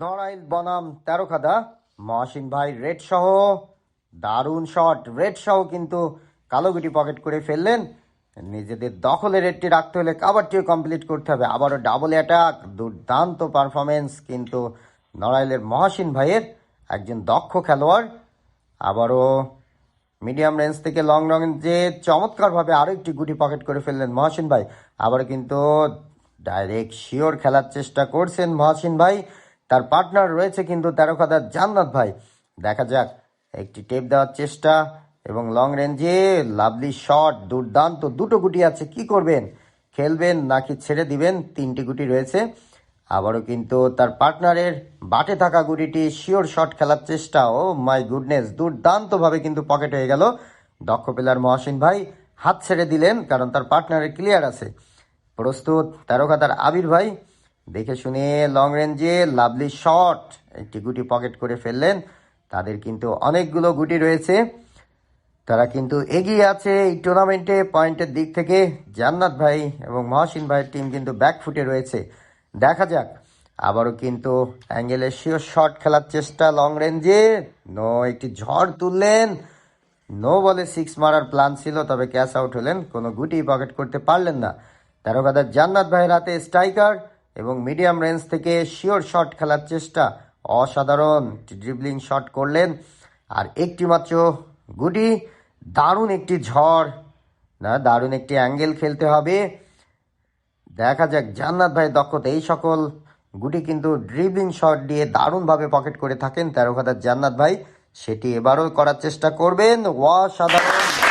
নড়াইল বনাম তেরো খাদা মহাসিন ভাই রেড সহ, দারুণ শট রেড সহ কিন্তু কালো গুটি পকেট করে ফেললেন। নিজেদের দখলে রেডটি রাখতে হলে কাবারটিও কমপ্লিট করতে হবে। আবারও ডাবল অ্যাটাক দুর্দান্ত পারফরমেন্স কিন্তু নড়াইলের মহাসিন ভাইয়ের একজন দক্ষ খেলোয়াড়। আবারও মিডিয়াম রেঞ্জ থেকে লং রেঞ্জে চমৎকারভাবে আরও একটি গুটি পকেট করে ফেললেন মহাসিন ভাই। আবার কিন্তু ডাইরেক্ট শিওর খেলার চেষ্টা করছেন মহাসিন ভাই। তার পার্টনার রয়েছে কিন্তু তেরো খাদার জান্নাত ভাই। দেখা যাক, একটি টেপ দেওয়ার চেষ্টা এবং লং রেঞ্জে লাভলি শট দুর্দান্ত, দুটো গুটি আছে, কি করবেন? খেলবেন নাকি ছেড়ে দিবেন? তিনটি গুটি রয়েছে। আবারও কিন্তু তার পার্টনারের বাটে থাকা গুটিটি শিওর শট খেলার চেষ্টা। ও মাই গুডনেস দুর্দান্তভাবে কিন্তু পকেট হয়ে গেল। দক্ষ প্লেয়ার মহাসিন ভাই হাত ছেড়ে দিলেন, কারণ তার পার্টনারের ক্লিয়ার আছে। প্রস্তুত তেরো খাতার আবির ভাই। দেখে শুনে লং রেঞ্জে লাভলি শট একটি গুটি পকেট করে ফেললেন। তাদের কিন্তু অনেকগুলো গুটি রয়েছে। তারা কিন্তু এগিয়ে আছে এই টুর্নামেন্টে পয়েন্টের দিক থেকে। জান্নাত ভাই এবং মহাসিন ভাইয়ের টিম কিন্তু ব্যাকফুটে রয়েছে। দেখা যাক, আবারও কিন্তু অ্যাঙ্গেলের শিওর শট খেলার চেষ্টা লং রেঞ্জে নো একটি ঝড় তুললেন। নো বলে সিক্স মারার প্ল্যান ছিল, তবে ক্যাশ আউট হলেন। কোনো গুটি পকেট করতে পারলেন না। তেরো কাদার জান্নাত ভাইয়ের হাতে স্ট্রাইকার এবং মিডিয়াম রেঞ্জ থেকে শিওর শট খেলার চেষ্টা। অসাধারণ ড্রিবলিং শট করলেন। আর একটি মাত্র গুটি দারুণ একটি ঝড়। না, দারুণ একটি অ্যাঙ্গেল খেলতে হবে। দেখা যাক, জান্নাত ভাই দক্ষতা। এই সকল গুটি কিন্তু ড্রিবলিং শট দিয়ে দারুণভাবে পকেট করে থাকেন তেরো খাতার জান্নাত ভাই। সেটি এবারও করার চেষ্টা করবেন। অসাধারণ।